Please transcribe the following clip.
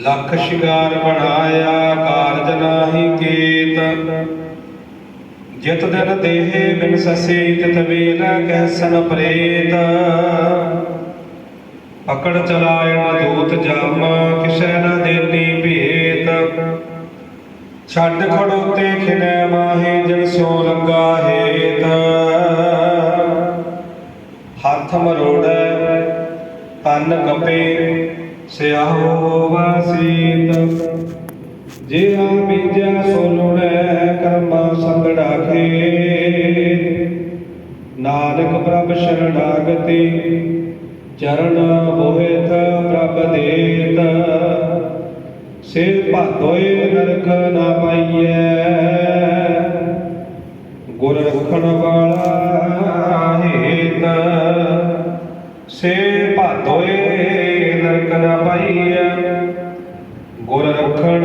ਲੱਖ ਸ਼ਿਕਾਰ ਬਣਾਇਆ ਕਾਰਜ ਨਾਹੀ ਕੀਤ। ਜਿਤ ਦਿਨ ਦੇਹ ਬਿਨ ਸਸੇ, ਤਿਤ ਵੇਲ ਕਹਿਸਨ ਪ੍ਰੇਤ। ਪਕੜ ਚਲਾਇਣ ਦੂਤ ਜਮ, ਕਿਸੈ ਨ ਦੇਨੀ ਭੇਤ। ਛੱਡ ਖੜੋਤੇ ਖਿਨੈ ਮਾਹੇ, ਜਨ ਸੋ ਲੰਗਾ ਹੇਤ। ਹੱਥ ਮਰੋੜੈ, ਤਨ ਕਪੇ ਸਿਆਹੋ ਵਾਸੀਤ, ਜੇ ਬੀਜੈ ਸੋ ਲੁਣੈ ਕਰਮਾ ਸੰਗੜਾ ਖੇ ਨਾਨਕ ਪ੍ਰਭ ਸ਼ਰਣਾਗਤੀ ਚਰਨ ਹੋਇਤ ਪ੍ਰਭ ਦੇਤ। ਸੇ ਭਾਦੋਏ ਨਰਕ ਨਾ ਪਾਈਐ। ਗੁਰ ਰਖਣ ਵਾਲਾ ਹੇਤ ਸੇ ਭਾਦੋਏ ਨਰਕ ਨਾ ਪਾਈਐ ਗੁਰ ਰਖਣ